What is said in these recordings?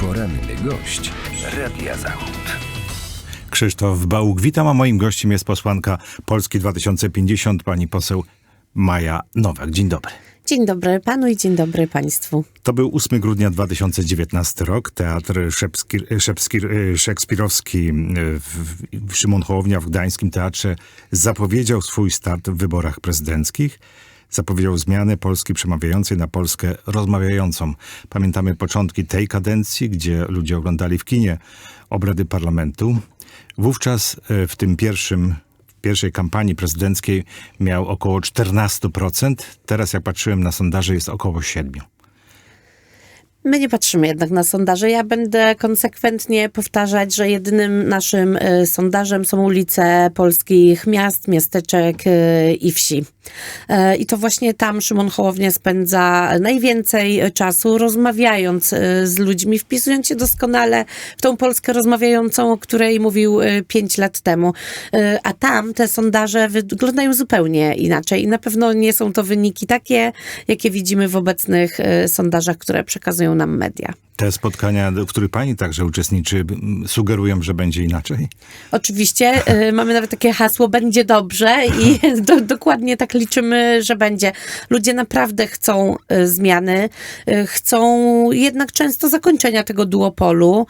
Poranny gość Radia Zachód. Krzysztof Bałuk, witam, a moim gościem jest posłanka Polski 2050, pani poseł Maja Nowak. Dzień dobry. Dzień dobry panu i dzień dobry państwu. To był 8 grudnia 2019 rok. Teatr Szepskir, Szepskir, Szekspirowski w, w Szymon Hołownia w Gdańskim Teatrze zapowiedział swój start w wyborach prezydenckich. Zapowiedział zmianę Polski przemawiającej na Polskę rozmawiającą. Pamiętamy początki tej kadencji, gdzie ludzie oglądali w kinie obrady parlamentu. Wówczas e, w tym pierwszym pierwszej kampanii prezydenckiej miał około 14%. Teraz jak patrzyłem na sondaże jest około 7%. My nie patrzymy jednak na sondaże. Ja będę konsekwentnie powtarzać, że jedynym naszym y, sondażem są ulice polskich miast, miasteczek y, i wsi. Y, I to właśnie tam Szymon Hołownia spędza najwięcej czasu, rozmawiając y, z ludźmi, wpisując się doskonale w tą Polskę rozmawiającą, o której mówił y, pięć lat temu. A tam te sondaże wyglądają zupełnie inaczej i na pewno nie są to wyniki takie, jakie widzimy w obecnych sondażach, które przekazują nam media. Te spotkania, w których pani także uczestniczy, sugerują, że będzie inaczej? Oczywiście y, mamy nawet takie hasło będzie dobrze i do, dokładnie tak liczymy, że będzie. Ludzie naprawdę chcą y, zmiany, y, chcą jednak często zakończenia tego duopolu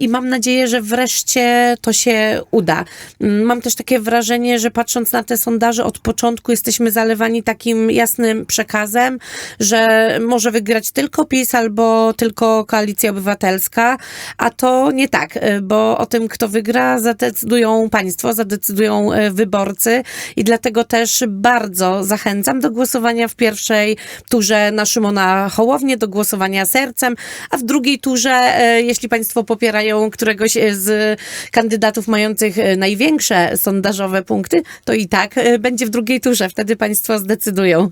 i mam nadzieję, że wreszcie to się uda. Mm, Mam też takie wrażenie, że patrząc na te sondaże od początku jesteśmy zalewani takim jasnym przekazem, że może wygrać tylko PiS albo tylko Koalicja Obywatelska, a to nie tak, y, bo o tym, kto wygra, zadecydują państwo, zadecydują y, wyborcy i dlatego też bardzo zachęcam do głosowania w pierwszej turze na Szymona Hołownię, do głosowania sercem, a w drugiej turze, y, jeśli państwo popierają któregoś z kandydatów mających największe sondażowe punkty, to i tak będzie w drugiej turze, wtedy państwo zdecydują.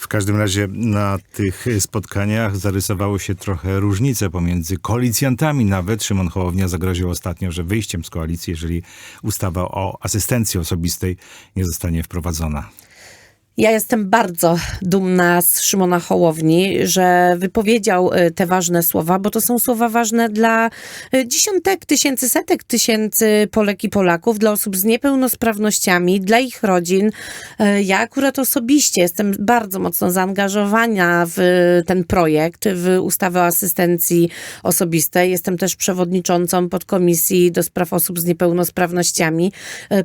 W każdym razie na tych spotkaniach zarysowały się trochę różnice pomiędzy koalicjantami. Nawet Szymon Hołownia zagroził ostatnio, że wyjściem z koalicji, jeżeli ustawa o asystencji osobistej nie zostanie wprowadzona. Ja jestem bardzo dumna z Szymona Hołowni, że wypowiedział y, te ważne słowa, bo to są słowa ważne dla y, dziesiątek tysięcy, setek tysięcy Polek i Polaków, dla osób z niepełnosprawnościami, dla ich rodzin. Y, Ja akurat osobiście jestem bardzo mocno zaangażowana w ten projekt, w ustawę o asystencji osobistej. Jestem też przewodniczącą podkomisji do spraw osób z niepełnosprawnościami.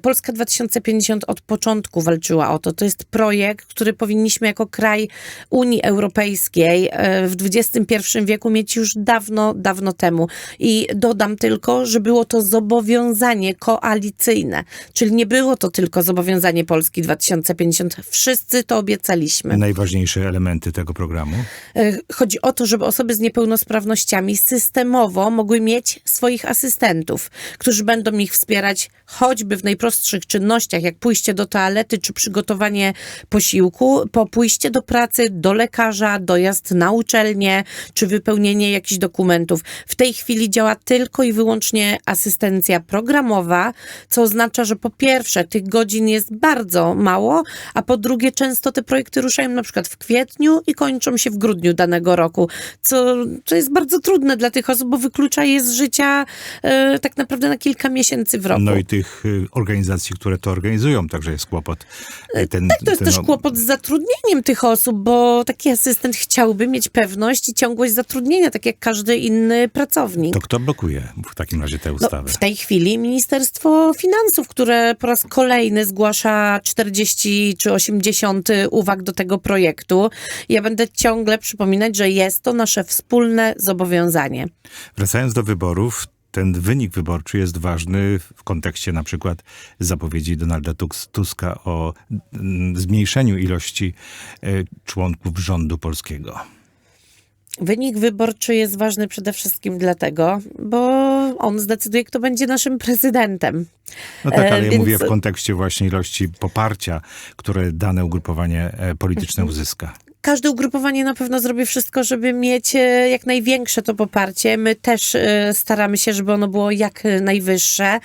Polska 2050 od początku walczyła o to. To jest projekt, który powinniśmy jako kraj Unii Europejskiej e, w XXI wieku mieć już dawno, dawno temu. I dodam tylko, że było to zobowiązanie koalicyjne, czyli nie było to tylko zobowiązanie Polski 2050. Wszyscy to obiecaliśmy. Najważniejsze elementy tego programu. E, Chodzi o to, żeby osoby z niepełnosprawnościami systemowo mogły mieć swoich asystentów, którzy będą ich wspierać choćby w najprostszych czynnościach, jak pójście do toalety czy przygotowanie posiłku, po pójście do pracy, do lekarza, dojazd na uczelnię czy wypełnienie jakichś dokumentów. W tej chwili działa tylko i wyłącznie asystencja programowa, co oznacza, że po pierwsze tych godzin jest bardzo mało, a po drugie często te projekty ruszają na przykład w kwietniu i kończą się w grudniu danego roku, co, co jest bardzo trudne dla tych osób, bo wyklucza je z życia e, tak naprawdę na kilka miesięcy w roku. No i tych y, organizacji, które to organizują, także jest kłopot. Y, Ten, Tak, to jest ten- też kłopot z zatrudnieniem tych osób, bo taki asystent chciałby mieć pewność i ciągłość zatrudnienia, tak jak każdy inny pracownik. To kto blokuje w takim razie tę No, ustawę? w tej chwili Ministerstwo Finansów, które po raz kolejny zgłasza 40 czy 80 uwag do tego projektu. Ja będę ciągle przypominać, że jest to nasze wspólne zobowiązanie. Wracając do wyborów, ten wynik wyborczy jest ważny w kontekście na przykład zapowiedzi Donalda Tusk- Tuska o mm, zmniejszeniu ilości e, członków rządu polskiego. Wynik wyborczy jest ważny przede wszystkim dlatego, bo on zdecyduje, kto będzie naszym prezydentem. No tak, E, ale ja więc- mówię w kontekście właśnie ilości poparcia, które dane ugrupowanie e, polityczne uzyska. Każde ugrupowanie na pewno zrobi wszystko, żeby mieć e, jak największe to poparcie. My też e, staramy się, żeby ono było jak najwyższe.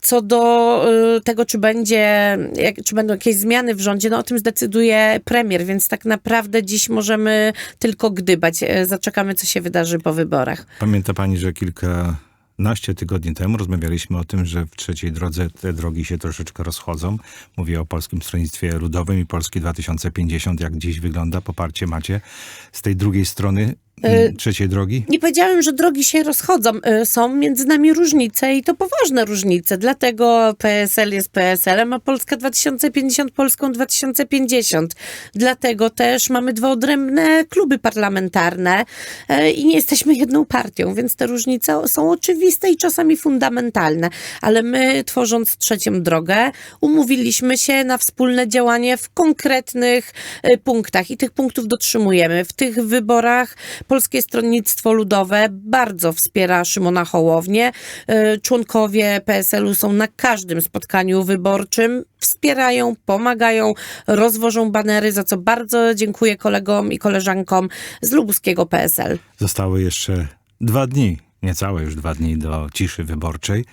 Co do e, tego, czy będzie, czy będą jakieś zmiany w rządzie, no o tym zdecyduje premier, więc tak naprawdę dziś możemy tylko gdybać. Zaczekamy, co się wydarzy po wyborach. Pamięta pani, że kilkanaście tygodni temu rozmawialiśmy o tym, że w trzeciej drodze te drogi się troszeczkę rozchodzą. Mówię o Polskim Stronnictwie Ludowym i Polski 2050. Jak dziś wygląda poparcie macie z tej drugiej strony trzeciej drogi? Nie powiedziałem, że drogi się rozchodzą. Y, Są między nami różnice i to poważne różnice. Dlatego PSL jest PSL-em, a Polska 2050 Polską 2050. Dlatego też mamy dwa odrębne kluby parlamentarne y, i nie jesteśmy jedną partią, więc te różnice są oczywiste i czasami fundamentalne. Ale my, tworząc trzecią drogę, umówiliśmy się na wspólne działanie w konkretnych y, punktach i tych punktów dotrzymujemy. W tych wyborach Polskie Stronnictwo Ludowe bardzo wspiera Szymona Hołownię. Y, Członkowie PSL-u są na każdym spotkaniu wyborczym, wspierają, pomagają, rozwożą banery, za co bardzo dziękuję kolegom i koleżankom z lubuskiego PSL. Zostały jeszcze dwa dni, niecałe już dwa dni do ciszy wyborczej.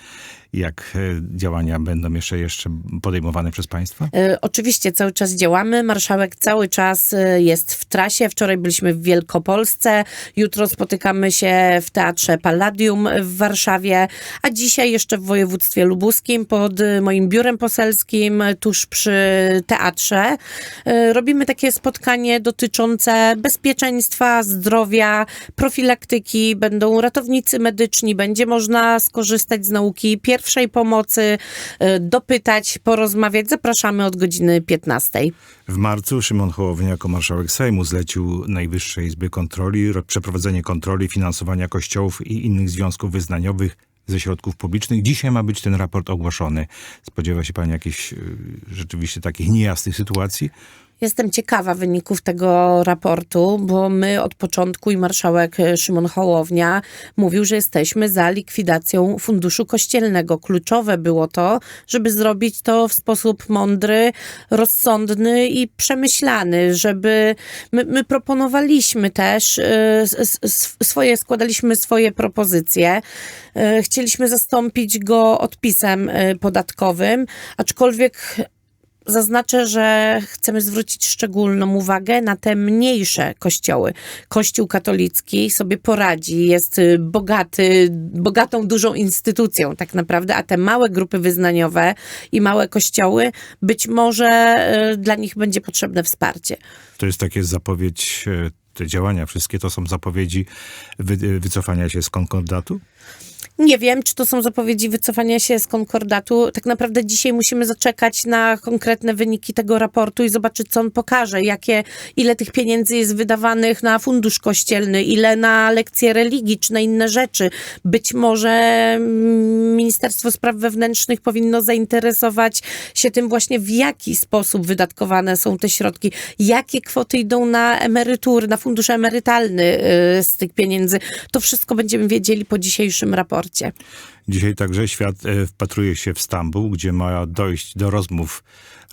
Jak e, działania będą jeszcze, jeszcze podejmowane przez państwa? Y, Oczywiście cały czas działamy. Marszałek cały czas y, jest w trasie. Wczoraj byliśmy w Wielkopolsce. Jutro spotykamy się w Teatrze Palladium w Warszawie, a dzisiaj jeszcze w województwie lubuskim pod moim biurem poselskim tuż przy teatrze. Robimy takie spotkanie dotyczące bezpieczeństwa, zdrowia, profilaktyki. Będą ratownicy medyczni, będzie można skorzystać z nauki pierwszej pomocy, y, dopytać, porozmawiać. Zapraszamy od godziny 15. W marcu Szymon Hołownia jako marszałek Sejmu zlecił Najwyższej Izbie Kontroli ro- przeprowadzenie kontroli finansowania kościołów i innych związków wyznaniowych ze środków publicznych. Dzisiaj ma być ten raport ogłoszony. Spodziewa się pani jakichś y, rzeczywiście takich niejasnych sytuacji? Jestem ciekawa wyników tego raportu, bo my od początku i marszałek e, Szymon Hołownia mówił, że jesteśmy za likwidacją funduszu kościelnego. Kluczowe było to, żeby zrobić to w sposób mądry, rozsądny i przemyślany, żeby my, my proponowaliśmy też e, swoje, składaliśmy swoje propozycje. E, Chcieliśmy zastąpić go odpisem podatkowym, aczkolwiek Zaznaczę, że chcemy zwrócić szczególną uwagę na te mniejsze kościoły. Kościół katolicki sobie poradzi, jest y, bogaty, bogatą, dużą instytucją tak naprawdę, a te małe grupy wyznaniowe i małe kościoły, być może y, dla nich będzie potrzebne wsparcie. To jest takie zapowiedź, e, te działania wszystkie to są zapowiedzi wy, wycofania się z konkordatu? Nie wiem, czy to są zapowiedzi wycofania się z konkordatu. Tak naprawdę dzisiaj musimy zaczekać na konkretne wyniki tego raportu i zobaczyć, co on pokaże, jakie, ile tych pieniędzy jest wydawanych na fundusz kościelny, ile na lekcje religii, czy na inne rzeczy. Być może mm, Ministerstwo Spraw Wewnętrznych powinno zainteresować się tym właśnie, w jaki sposób wydatkowane są te środki, jakie kwoty idą na emerytury, na fundusz emerytalny y, z tych pieniędzy. To wszystko będziemy wiedzieli po dzisiejszym raporcie. Dzisiaj także świat e, wpatruje się w Stambuł, gdzie ma dojść do rozmów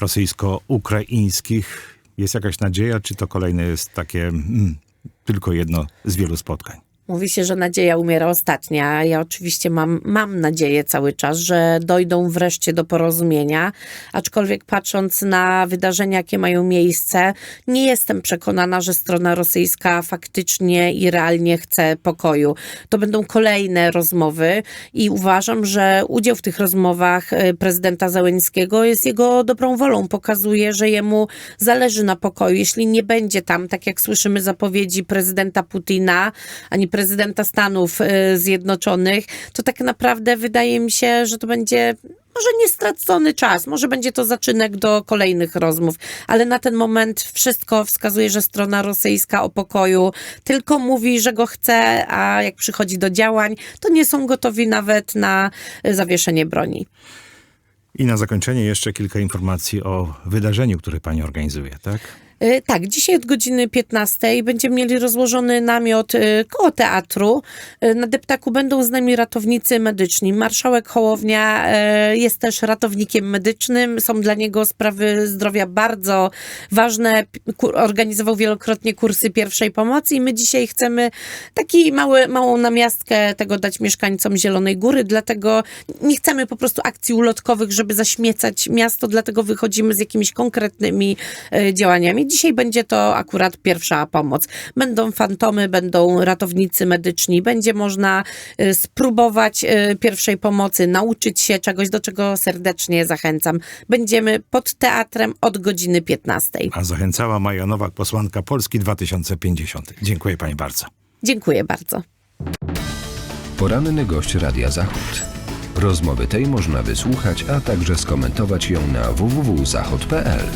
rosyjsko-ukraińskich. Jest jakaś nadzieja, czy to kolejne jest takie mm, tylko jedno z wielu spotkań? Mówi się, że nadzieja umiera ostatnia. Ja oczywiście mam, mam nadzieję cały czas, że dojdą wreszcie do porozumienia, aczkolwiek patrząc na wydarzenia, jakie mają miejsce, nie jestem przekonana, że strona rosyjska faktycznie i realnie chce pokoju. To będą kolejne rozmowy i uważam, że udział w tych rozmowach e, prezydenta Załęckiego jest jego dobrą wolą. Pokazuje, że jemu zależy na pokoju. Jeśli nie będzie tam, tak jak słyszymy zapowiedzi prezydenta Putina, ani prezydenta Stanów y, Zjednoczonych, to tak naprawdę wydaje mi się, że to będzie może nie stracony czas, może będzie to zaczynek do kolejnych rozmów, ale na ten moment wszystko wskazuje, że strona rosyjska o pokoju tylko mówi, że go chce, a jak przychodzi do działań, to nie są gotowi nawet na zawieszenie broni. I na zakończenie jeszcze kilka informacji o wydarzeniu, które pani organizuje, tak? Y, Tak, dzisiaj od godziny 15 będziemy mieli rozłożony namiot y, koło teatru. Y, Na deptaku będą z nami ratownicy medyczni. Marszałek Hołownia jest też ratownikiem medycznym. Są dla niego sprawy zdrowia bardzo ważne. Organizował wielokrotnie kursy pierwszej pomocy i my dzisiaj chcemy taki mały, małą namiastkę tego dać mieszkańcom Zielonej Góry, dlatego nie chcemy po prostu akcji ulotkowych, żeby zaśmiecać miasto, dlatego wychodzimy z jakimiś konkretnymi e, działaniami. Dzisiaj będzie to akurat pierwsza pomoc. Będą fantomy, będą ratownicy medyczni, będzie można e, spróbować e, pierwszej pomocy, nauczyć się czegoś, do czego serdecznie zachęcam. Będziemy pod teatrem od godziny 15. A zachęcała Maja Nowak, posłanka Polski 2050. Dziękuję pani bardzo. Dziękuję bardzo. Poranny gość Radia Zachód. Rozmowy tej można wysłuchać, a także skomentować ją na www.zachod.pl.